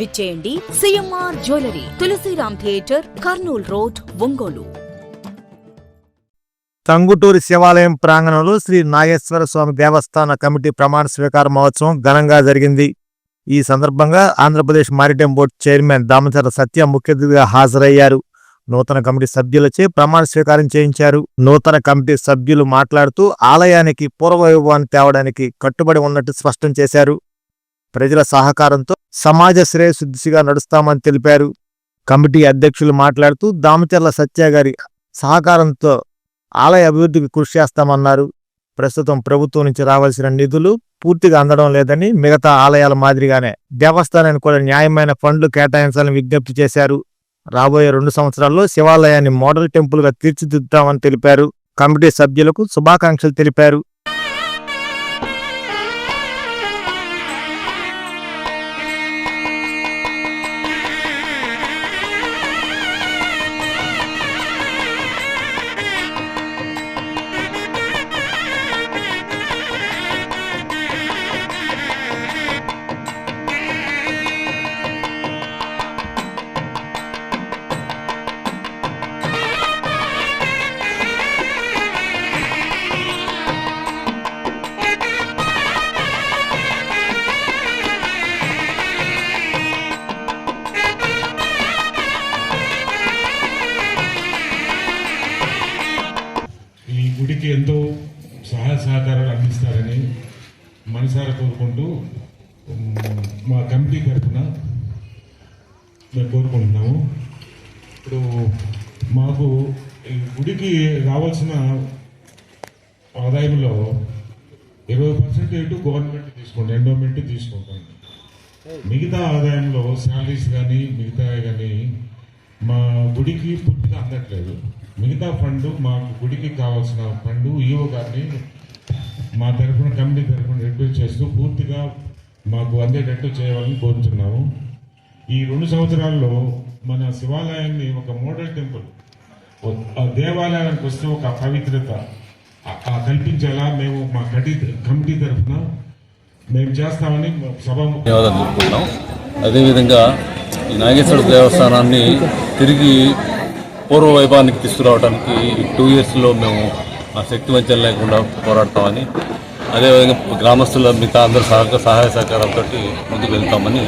విచ్చేయండి CMR jewellery Tulasiram theatre Kurnool road Ongole. Tanguturi శివాలయం ప్రాంగణంలో శ్రీ నాగేశ్వర స్వామి దేవస్థాన కమిటీ ప్రమాణ స్వీకార మహోత్సవం ఘనంగా జరిగింది. ఈ సందర్భంగా Andhra Pradesh maritime board chairman Damachara Satya ముఖ్య అతిథిగా హాజరయ్యారు. నూతన కమిటీ సభ్యులచే ప్రమాణ స్వీకారం చేయించారు. నూతన కమిటీ సభ్యులు మాట్లాడుతూ ఆలయానికి పూర్వ వైభవాన్ని తేవడానికి కట్టుబడి ఉన్నట్టు స్పష్టం చేశారు. ప్రజల సహకారంతో సమాజ శ్రేయస్సు దిశగా నడుస్తామని తెలిపారు. కమిటీ అధ్యక్షులు మాట్లాడుతూ దామచర్ల సత్య గారి సహకారంతో ఆలయ అభివృద్ధికి కృషి చేస్తామన్నారు. ప్రస్తుతం ప్రభుత్వం నుంచి రావాల్సిన నిధులు పూర్తిగా అందడం లేదని మిగతా ఆలయాల మాదిరిగానే దేవస్థానానికి కూడా న్యాయమైన ఫండ్లు కేటాయించాలని విజ్ఞప్తి చేశారు. రాబోయే రెండు సంవత్సరాల్లో శివాలయాన్ని మోడల్ టెంపుల్గా తీర్చిదిద్దామని తీర్చిదిద్దుతామని తెలిపారు. కమిటీ సభ్యులకు శుభాకాంక్షలు తెలిపారు. ఈ ఎంతో సహాయ సహకారాలు అందిస్తారని మనసారా కోరుకుంటూ మా కమిటీ తరఫున మేము కోరుకుంటున్నాము. ఇప్పుడు మాకు ఈ గుడికి రావాల్సిన ఆదాయంలో ఇరవై పర్సెంట్ ఎటు గవర్నమెంట్ తీసుకుంటాం ఎండోమెంట్ తీసుకుంటాం మిగతా ఆదాయంలో శాలరీస్ కానీ మిగతా కానీ మా గుడికి పూర్తిగా అందట్లేదు. మిగతా ఫండ్ మాకు గుడికి కావాల్సిన ఫండ్ ఈఓ గారిని మా తరఫున కమిటీ తరఫున రిక్వెస్ట్ చేస్తూ పూర్తిగా మాకు అందేటట్టు చేయాలని కోరుతున్నాము ఈ రెండు సంవత్సరాల్లో మన శివాలయాన్ని ఒక మోడల్ టెంపుల్ ఆ దేవాలయానికి వస్తే ఒక పవిత్రత ఆ- కల్పించేలా మేము మా కమిటీ కమిటీ తరఫున మేము చేస్తామని సభ ధన్యవాదాలు అదేవిధంగా ఈ నాగేశ్వర దేవస్థానాన్ని తిరిగి పూర్వ వైభవానికి తీసుకురావడానికి టూ ఇయర్స్లో మేము ఆ శక్తి వంచన లేకుండా పోరాడతామని అదేవిధంగా గ్రామస్తుల మిగతా అందరూ సహక సహాయ సహకారంతో ముందుకు వెళ్తామని